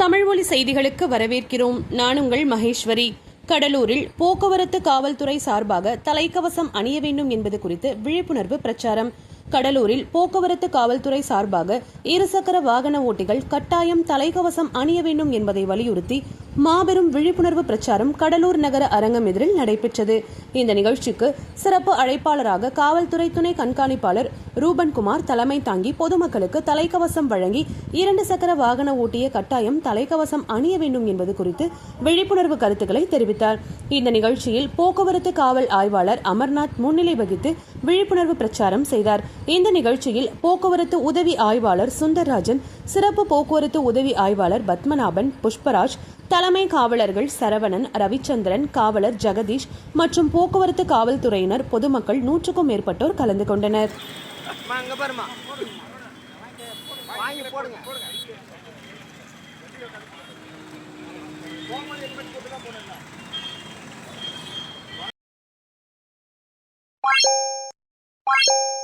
தமிழ்மொழி செய்திகளுக்கு வரவேற்கிறோம். நான் உங்கள் மகேஸ்வரி. கடலூரில் போக்குவரத்து காவல்துறை சார்பாக தலைக்கவசம் அணிய வேண்டும் என்பது குறித்து விழிப்புணர்வு பிரச்சாரம். கடலூரில் போக்குவரத்து காவல்துறை சார்பாக இருசக்கர வாகன ஓட்டிகள் கட்டாயம் தலைக்கவசம் அணிய வேண்டும் என்பதை வலியுறுத்தி மாபெரும் விழிப்புணர்வு பிரச்சாரம் கடலூர் நகர அரங்கம் எதிரில் நடைபெற்றது. இந்த நிகழ்ச்சிக்கு சிறப்பு அழைப்பாளராக காவல்துறை துணை கண்காணிப்பாளர் ரூபன்குமார் தலைமை தாங்கி பொதுமக்களுக்கு தலைக்கவசம் வழங்கி இரண்டு சக்கர வாகன ஓட்டிய கட்டாயம் தலைக்கவசம் அணிய வேண்டும் என்பது குறித்து விழிப்புணர்வு கருத்துக்களை தெரிவித்தார். இந்த நிகழ்ச்சியில் போக்குவரத்து காவல் ஆய்வாளர் அமர்நாத் முன்னிலை வகித்து விழிப்புணர்வு பிரச்சாரம் செய்தார். இந்த நிகழ்ச்சியில் போக்குவரத்து உதவி ஆய்வாளர் சுந்தர்ராஜன் சிறப்பு போக்குவரத்து உதவி ஆய்வாளர் பத்மநாபன் புஷ்பராஜ் தலைமை காவலர்கள் சரவணன் ரவிச்சந்திரன் காவலர் ஜெகதீஷ் மற்றும் போக்குவரத்து காவல்துறையினர் பொதுமக்கள் நூற்றுக்கும் மேற்பட்டோர் கலந்து கொண்டனர் Thank you.